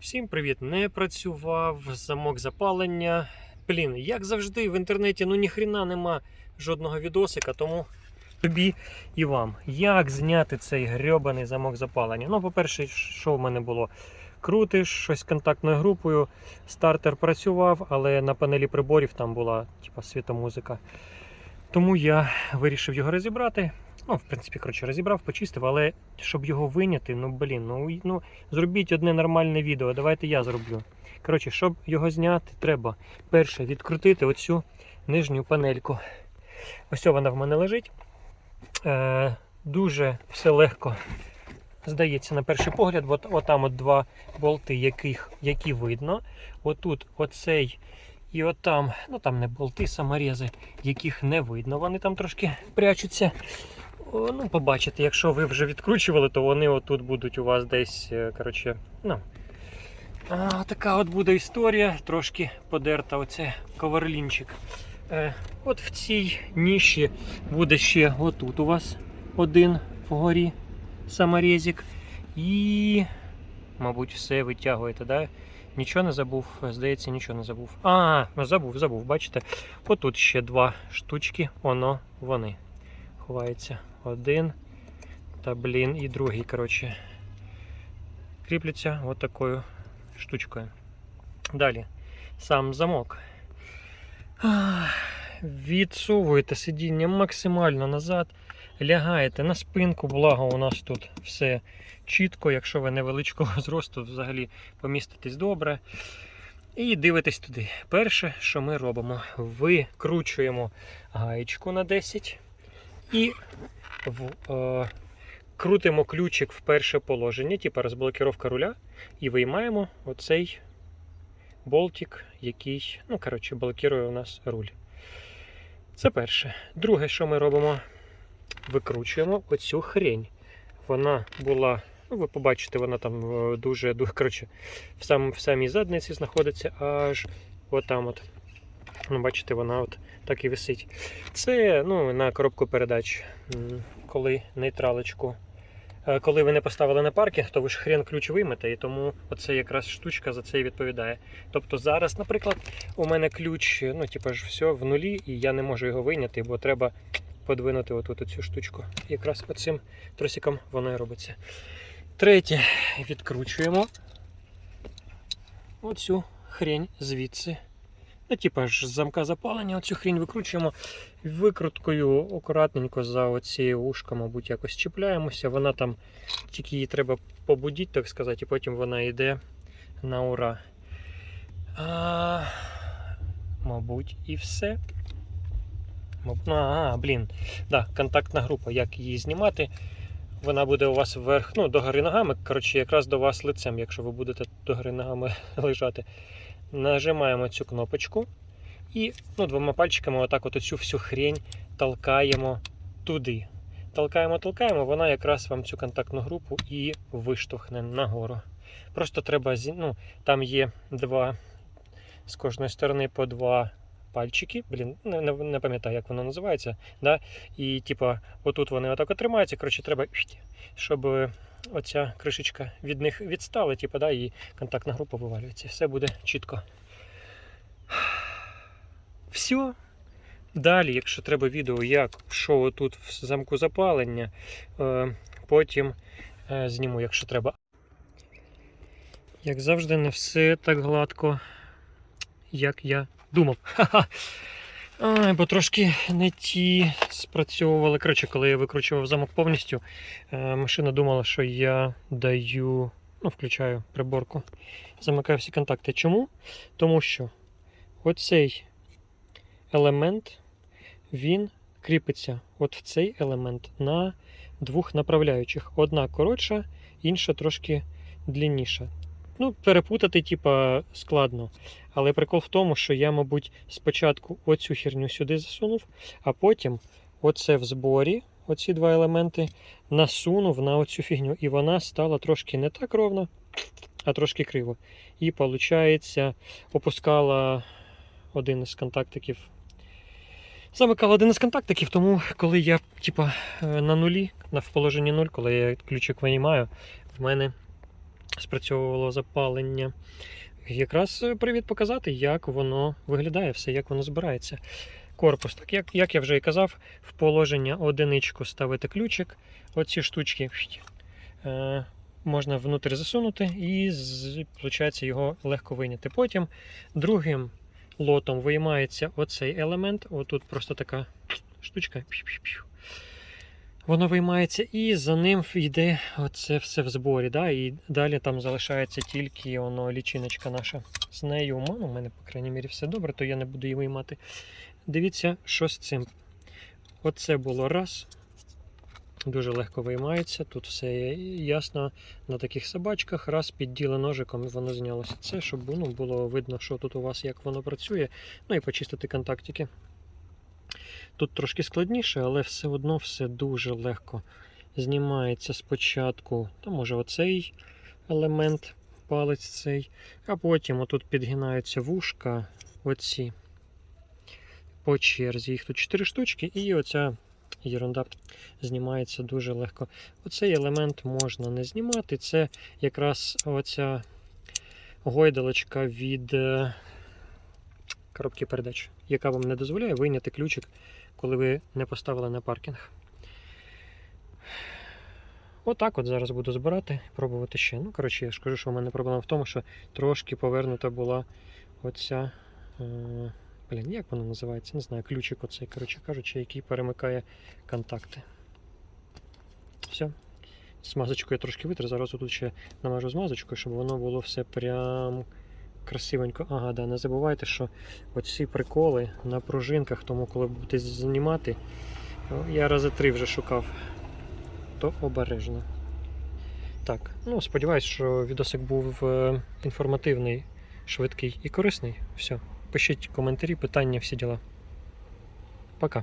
Всім привіт! Не працював замок запалення. Блін, як завжди, в інтернеті ну ніхрена нема жодного відосика, тому тобі і вам. Як зняти цей грьобаний замок запалення? Ну, по-перше, що в мене було? Крутиш щось контактною групою, стартер працював, але на панелі приборів там була типа світомузика. Тому я вирішив його розібрати. Ну, в принципі, коротше, розібрав, почистив, але щоб його виняти, ну блін, ну, ну зробіть одне нормальне відео. Давайте я зроблю. Коротше, щоб його зняти, треба перше відкрутити оцю нижню панельку. Ось вона в мене лежить. Е, дуже все легко здається на перший погляд. От, отам от два болти, яких, які видно. Отут оцей і отам, ну там не болти, саморези, яких не видно. Вони там трошки прячуться. Ну, побачите, якщо ви вже відкручували, то вони отут будуть у вас десь. е, Коротше, ну. А, така от буде історія, трошки подерта оце коверлінчик. Е, от в цій ніші буде ще отут у вас один вгорі саморезик. І, мабуть, все витягуєте, да? Нічого не забув, здається, нічого не забув. А, ну забув, забув, бачите? Отут ще два штучки, воно вони. Ховається один та блін і другий, коротше. Кріпляться от такою штучкою. Далі сам замок. Відсовуєте сидіння максимально назад, лягаєте на спинку, благо у нас тут все чітко, якщо ви невеличкого зросту, взагалі поміститесь добре. І дивитесь туди. Перше, що ми робимо, викручуємо гаєчку на 10 і в, е, крутимо ключик в перше положення, типу розблокіровка руля, і виймаємо оцей болтик, який, ну, коротше, блокує у нас руль. Це перше. Друге, що ми робимо, викручуємо оцю хрень. Вона була, ну, ви побачите, вона там е, дуже, дуже коротше, в, сам, в самій задниці знаходиться аж отам от. Ну, бачите, вона от так і висить. Це ну, на коробку передач, коли нейтралочку. е, Коли ви не поставили на паркінг, то ви ж хрен ключ виймете, і тому оце якраз штучка за це і відповідає. Тобто зараз, наприклад, у мене ключ, ну, типу ж все в нулі, і я не можу його вийняти, бо треба подвинути отут оцю штучку. Якраз оцим тросиком воно і робиться. Третє, відкручуємо оцю хрень звідси. Ну, типа ж з замка запалення, оцю хрінь викручуємо викруткою акуратненько за оці ушка, мабуть, якось чіпляємося. Вона там, тільки її треба побудити, так сказати, і потім вона йде на ура. А, мабуть, і все. А, блін. Да, контактна група. Як її знімати? Вона буде у вас вверх, ну, догори ногами, коротше, якраз до вас лицем, якщо ви будете догори ногами лежати. Нажимаємо цю кнопочку і ну, двома пальчиками отак от цю всю хрень толкаємо туди. Толкаємо, толкаємо, вона якраз вам цю контактну групу і виштовхне нагору. Просто треба, ну, там є два з кожної сторони по два пальчики. Блін, не, не, пам'ятаю, як воно називається. Да? І типа, отут вони отак от тримаються. Коротше, треба, щоб е, оця кришечка від них відстала, типа, да, і контактна група вивалюється. Все буде чітко. Все. Далі, якщо треба відео, як що тут в замку запалення, е, потім е, зніму, якщо треба. Як завжди, не все так гладко, як я думав. Ха-ха. Ай, бо трошки не ті спрацьовували. Коротше, коли я викручував замок повністю, е, машина думала, що я даю, ну, включаю приборку, замикаю всі контакти. Чому? Тому що оцей елемент, він кріпиться от в цей елемент на двох направляючих. Одна коротша, інша трошки длинніша. Ну, перепутати, типа, складно. Але прикол в тому, що я, мабуть, спочатку оцю херню сюди засунув, а потім оце в зборі, оці два елементи, насунув на оцю фігню. І вона стала трошки не так ровно, а трошки криво. І, виходить, опускала один із контактиків. Замикала один із контактиків, тому коли я типа, е, на нулі, на в положенні нуль, коли я ключик винімаю, в мене спрацьовувало запалення. Якраз е, привід показати, як воно виглядає, все, як воно збирається. Корпус, так як, як я вже і казав, в положення одиничку ставити ключик. Оці штучки е, можна внутрі засунути і виходить, його легко вийняти. Потім другим лотом виймається оцей елемент. Отут просто така штучка. Воно виймається, і за ним йде оце все в зборі. Да? І далі там залишається тільки воно, лічиночка наша. З нею ну, у мене, по крайній мірі, все добре, то я не буду її виймати. Дивіться, що з цим. Оце було раз. Дуже легко виймається. Тут все ясно на таких собачках. Раз підділи ножиком і воно знялося. Це, щоб ну, було видно, що тут у вас, як воно працює. Ну і почистити контактики. Тут трошки складніше, але все одно все дуже легко знімається спочатку. Та може оцей елемент, палець цей, а потім отут підгинаються вушка, оці по черзі. Їх тут 4 штучки, і оця єрунда знімається дуже легко. Оцей елемент можна не знімати. Це якраз оця гойдалочка від е, коробки передач, яка вам не дозволяє вийняти ключик, коли ви не поставили на паркінг. Отак от зараз буду збирати, пробувати ще. Ну, коротше, я ж кажу, що в мене проблема в тому, що трошки повернута була оця. Е, блін, як вона називається? Не знаю, ключик оцей, коротше кажучи, який перемикає контакти. Все. Смазочку я трошки витер. Зараз тут ще намажу змазочкою, щоб воно було все прям красивенько. Ага, да, не забувайте, що оці приколи на пружинках, тому коли будете знімати, я рази три вже шукав, то обережно. Так, ну сподіваюсь, що відосик був е, інформативний, швидкий і корисний. Все. Пишіть коментарі, питання, всі діла. Пока.